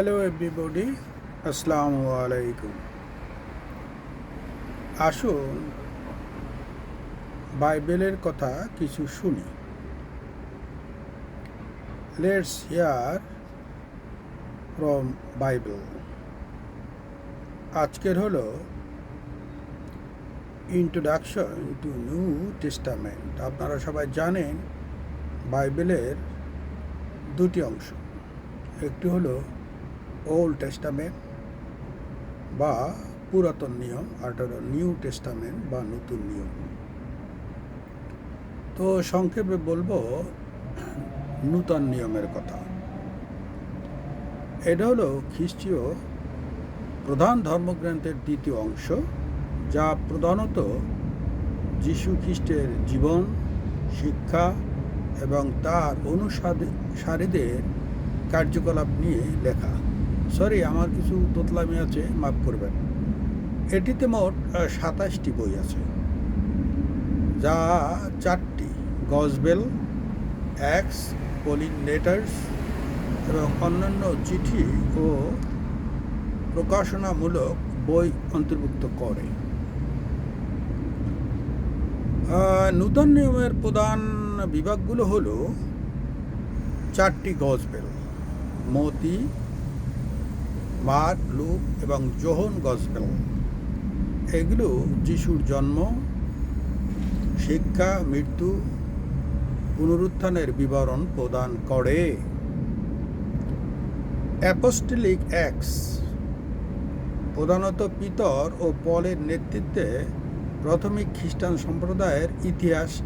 Hello everybody আসসালামু আলাইকুম আসুন, বাইবেলের কথা কিছু শুনি। লেটস হিয়ার ফ্রম বাইবেল আজকের হলো ইন্ট্রোডাকশন টু নিউ টেস্টামেন্ট আপনারা সবাই জানেন বাইবেলের দুটি অংশ। একটি হলো ওল্ড টেস্টামেন্ট বা পুরাতন নিয়ম আর নিউ টেস্টামেন্ট বা নতুন নিয়ম। তো সংক্ষেপে বলব, নূতন নিয়মের কথা। এটা হলো খ্রিস্টীয় প্রধান ধর্মগ্রন্থের দ্বিতীয় অংশ, যা প্রধানত যীশু খ্রিস্টের জীবন, শিক্ষা এবং তার অনুসারীদের কার্যকলাপ নিয়ে লেখা। সরি, আমার কিছু তোতলামি আছে, মাফ করবেন। এটিতে মোট সাতাশটি বই আছে। যা চারটি। গজবেল, অ্যাক্স পোলিং লেটার্স এবং অন্যান্য চিঠি ও প্রকাশনামূলক বই অন্তর্ভুক্ত করে। নূতন নিয়মের প্রধান বিভাগগুলো হলো চারটি গজবেল, মতি মার্ক লুক এবং জোহন গসপেল এগুলো যিশুর জন্ম, শিক্ষা, মৃত্যু, পুনরুত্থানের বিবরণ প্রদান করে। অ্যাপোস্টেলিক অ্যাক্স প্রধানত পিতর ও পলের নেতৃত্বে প্রাথমিক খ্রিস্টান সম্প্রদায়ের ইতিহাস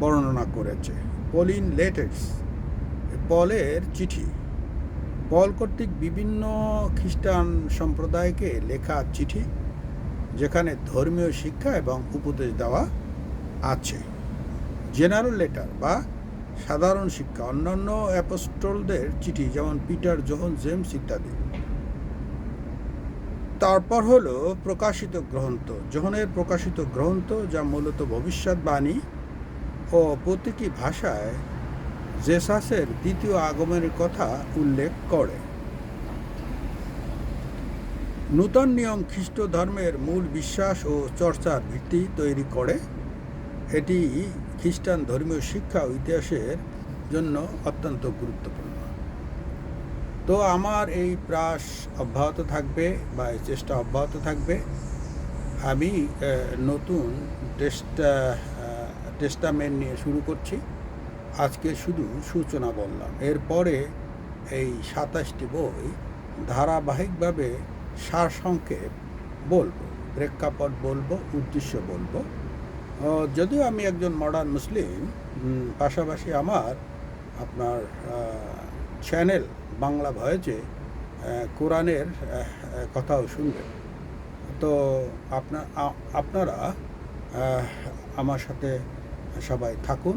বর্ণনা করেছে। পলিন লেটার্স পলের চিঠি। পল কর্তৃক বিভিন্ন খ্রিস্টান সম্প্রদায়কে লেখা চিঠি যেখানে ধর্মীয় শিক্ষা এবং উপদেশ দেওয়া আছে। জেনারেল লেটার বা সাধারণ শিক্ষা, অন্যান্য অ্যাপোস্টলদের চিঠি যেমন পিটার, জোহন, জেমস ইত্যাদি। তারপর হলো প্রকাশিত গ্রন্থ। জোহনের প্রকাশিত গ্রন্থ যা মূলত ভবিষ্যৎবাণী ও প্রতিটি ভাষায় জেসাসের দ্বিতীয় আগমনের কথা উল্লেখ করে। নূতন নিয়ম খ্রিস্ট ধর্মের মূল বিশ্বাস ও চর্চার ভিত্তি তৈরি করে। এটি খ্রিস্টান ধর্মীয় শিক্ষা ইতিহাসের জন্য অত্যন্ত গুরুত্বপূর্ণ। তো আমার এই প্রাস অব্যাহত থাকবে বা এই চেষ্টা অব্যাহত থাকবে। আমি নতুন টেস্টা টেস্টামেন্ট নিয়ে শুরু করছি। আজকে শুধু সূচনা বললাম। এরপরে এই সাতাশটি বই ধারাবাহিকভাবে সারসংক্ষেপ বলব, প্রেক্ষাপট বলব, উদ্দেশ্য বলব। যদিও আমি একজন মডার্ন মুসলিম পাশাপাশি আমার, আপনার চ্যানেল বাংলা ভয়েজে কোরআনের কথাও শুনবেন। তো আপনার আপনারা আমার সাথে সবাই থাকুন।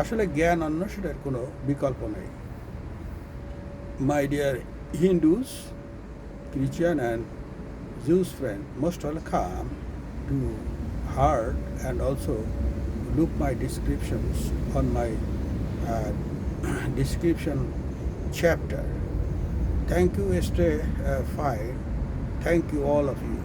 আসলে জ্ঞান অন্বেষণের কোনো বিকল্প নেই মাই ডিয়ার হিন্দুস খ্রিস্টান and Jews friend, most welcome to heard and also look my descriptions on my uh, description chapter. Thank you, stay uh, fine. Thank you, all of you.